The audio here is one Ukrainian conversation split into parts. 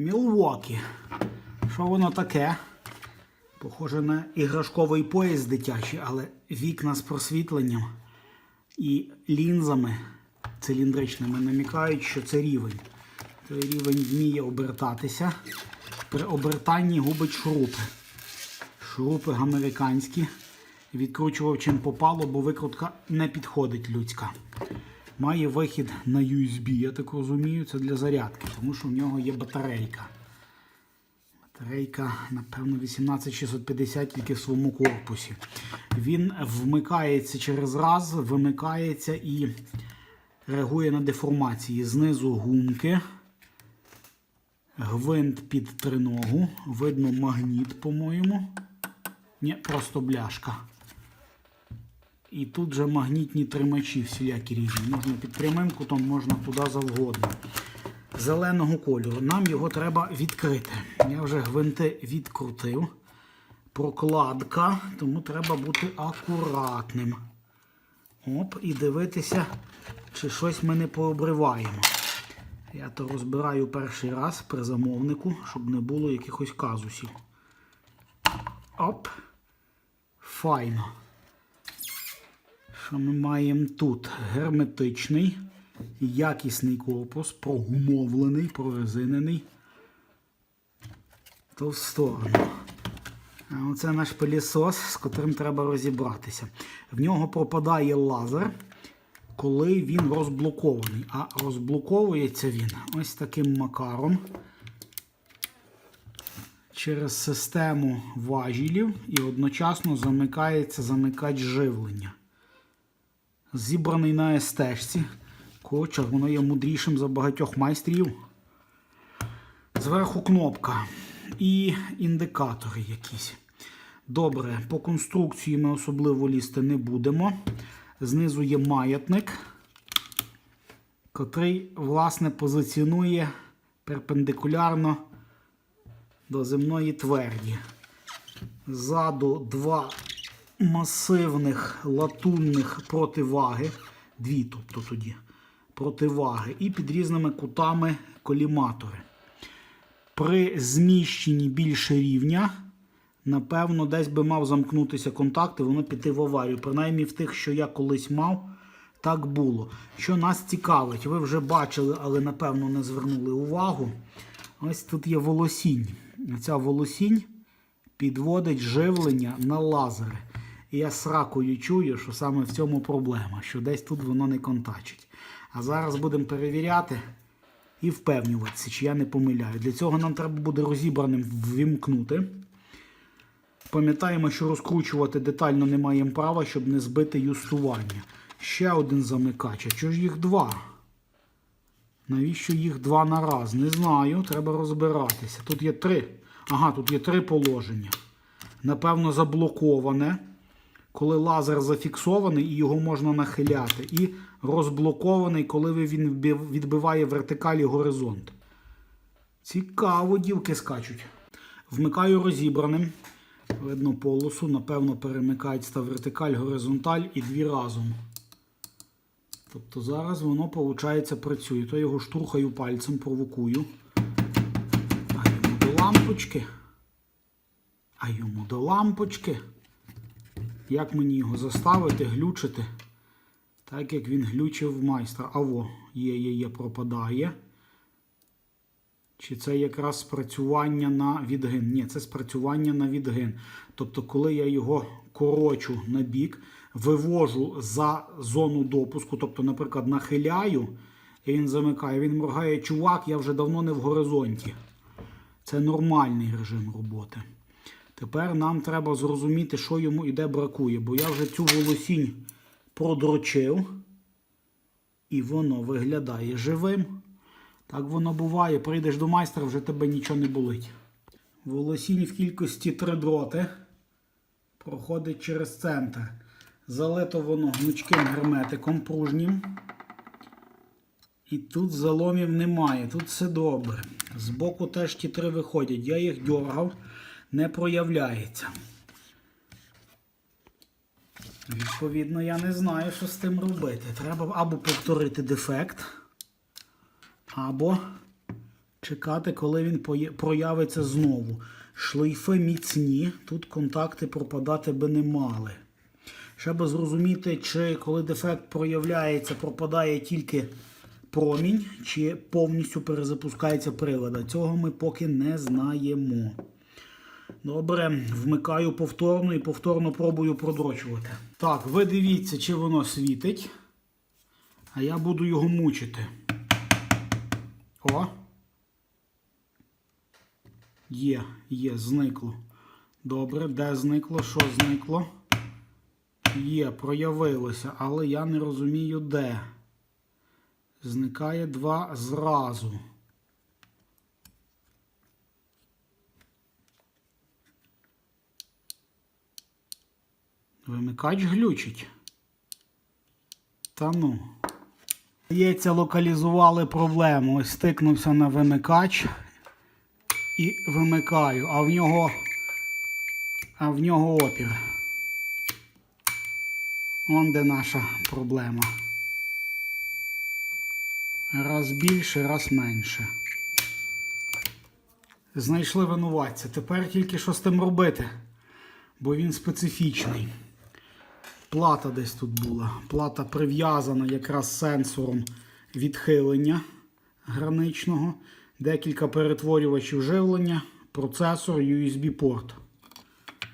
Мілвокі. Що воно таке? Похоже на іграшковий поїзд дитячий, але вікна з просвітленням і лінзами циліндричними намікають, що це рівень. Той рівень вміє обертатися. При обертанні губить шурупи. Шурупи американські. Відкручував чим попало, бо викрутка не підходить людська. Має вихід на USB, я так розумію, це для зарядки, тому що в нього є батарейка. Батарейка, напевно, 18650 тільки в своєму корпусі. Він вмикається через раз, вимикається і реагує на деформації. Знизу гумки, гвинт під триногу, видно магніт, по-моєму. Ні, просто бляшка. І тут же магнітні тримачі всілякі різні. Можна під прямим кутом, можна куди завгодно. Зеленого кольору. Нам його треба відкрити. Я вже гвинти відкрутив. Прокладка, тому треба бути акуратним. Оп, і дивитися, чи щось ми не пообриваємо. Я то розбираю перший раз при замовнику, щоб не було якихось казусів. Оп. Файно. Що ми маємо тут? Герметичний, якісний корпус, прогумовлений, прорезинений. То в сторону. Оце наш пилісос, з котрим треба розібратися. В нього пропадає лазер, коли він розблокований. А розблоковується він ось таким макаром через систему важілів і одночасно замикається замикач живлення. Зібраний на СТ-шці. Коротше, воно є мудрішим за багатьох майстрів. Зверху кнопка і індикатори якісь. Добре, по конструкції ми особливо лізти не будемо. Знизу є маятник, котрий, власне, позиціонує перпендикулярно до земної тверді. Ззаду два масивних латунних противаги, дві, тобто тоді противаги, і під різними кутами коліматори. При зміщенні більше рівня, напевно, десь би мав замкнутися контакт і воно піти в аварію. Принаймні в тих, що я колись мав, так було. Що нас цікавить, ви вже бачили, але напевно не звернули увагу. Ось тут є волосінь. Ця волосінь підводить живлення на лазери. І я сракою чую, що саме в цьому проблема, що десь тут воно не контачить. А зараз будемо перевіряти і впевнюватися, чи я не помиляю. Для цього нам треба буде розібраним ввімкнути. Пам'ятаємо, що розкручувати детально не маємо права, щоб не збити юстування. Ще один замикач. А чого ж їх два? Навіщо їх два на раз? Не знаю, треба розбиратися. Тут є три. Ага, тут є три положення. Напевно, заблоковане. Коли лазер зафіксований і його можна нахиляти. І розблокований, коли він відбиває вертикалі горизонт. Цікаво, дівки скачуть. Вмикаю розібраним. Видно полосу, напевно, перемикається вертикаль, горизонталь і дві разом. Тобто зараз воно, виходить, працює. То його штурхаю пальцем, провокую. А йому до лампочки. А йому до лампочки. Як мені його заставити, глючити? Так як він глючив майстра. Аво, є, є, є, пропадає. Чи це якраз спрацювання на відгин? Ні, це спрацювання на відгин. Тобто, коли я його корочу на бік, вивожу за зону допуску, тобто, наприклад, нахиляю, і він замикає. Він моргає чувак, я вже давно не в горизонті. Це нормальний режим роботи. Тепер нам треба зрозуміти, що йому і де бракує, бо я вже цю волосінь продрочив, і воно виглядає живим. Так воно буває. Прийдеш до майстра, вже тебе нічого не болить. Волосінь в кількості три дроти проходить через центр. Залито воно гнучким герметиком пружнім. І тут заломів немає, тут все добре. Збоку теж ті три виходять. Я їх дергав, не проявляється. Відповідно, я не знаю, що з тим робити. Треба або повторити дефект, або Чекати, коли він проявиться знову. Шлейфи міцні, тут контакти пропадати би не мали. Би зрозуміти, чи коли дефект проявляється, пропадає тільки промінь, чи повністю перезапускається прилада. Цього ми поки не знаємо. Добре, вмикаю повторно і повторно пробую продрочувати. Так, ви дивіться, чи воно світить. А я буду його мучити. О. Є, є, зникло. Добре, де зникло? Що зникло? Є, проявилося, але я не розумію де. Зникає два зразу. Вимикач глючить. Та ну. Здається, локалізували проблему. Ось стикнувся на вимикач і вимикаю, а в нього, а в нього опір. Он де наша проблема. Раз більше, раз менше. Знайшли винуватця. Тепер тільки що з тим робити, бо він специфічний. Плата десь тут була. Плата прив'язана якраз сенсором відхилення граничного, декілька перетворювачів живлення, процесор, USB-порт.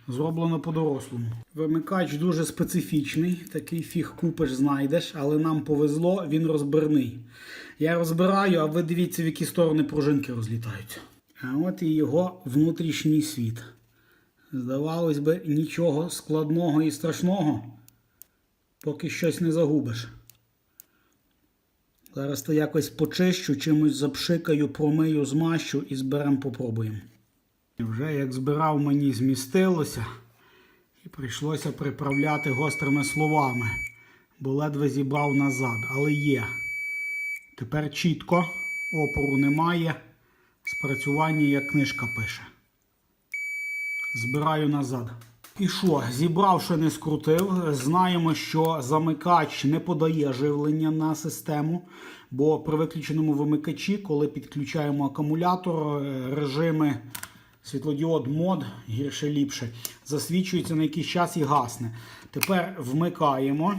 Зроблено по-дорослому. Вимикач дуже специфічний, такий фіг купиш, знайдеш, але нам повезло, він розбірний. Я розбираю, а ви дивіться, в які сторони пружинки розлітаються. А от і його внутрішній світ. Здавалось би, нічого складного і страшного, поки щось не загубиш. Зараз то якось почищу, чимось запшикаю, промию, змащу і зберемо, попробуємо. Вже як збирав, мені змістилося, і прийшлося приправляти гострими словами, бо ледве зібрав назад, але є. Тепер чітко, опору немає, спрацювання, як книжка пише. Збираю назад. І що, зібрав, ще не скрутив. Знаємо, що замикач не подає живлення на систему, бо при виключеному вимикачі, коли підключаємо акумулятор, е, режими світлодіод мод гірше ліпше, засвічується на якийсь час і гасне. Тепер вмикаємо.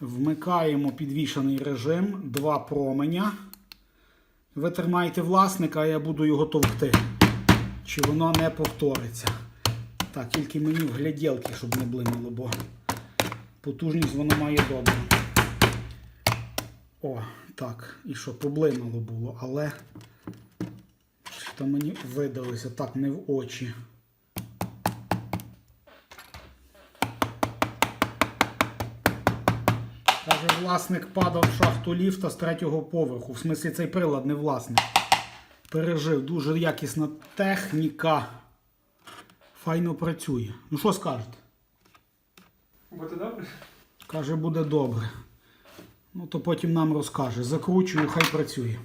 Вмикаємо підвішений режим, два променя. Ви тримаєте власника, а я буду його товкти. Чи воно не повториться. Так, тільки мені в гляділки, щоб не блимало, бо потужність воно має добре. О, так, і що, поблимало було, але що мені видалося так, не в очі. Каже, власник падав в шахту ліфта з третього поверху. В смислі цей прилад не власник. Пережив дуже якісна техніка. Файно працює. Ну що скажете? Буде добре? Каже, буде добре. Ну то потім нам розкаже. Закручую, хай працює.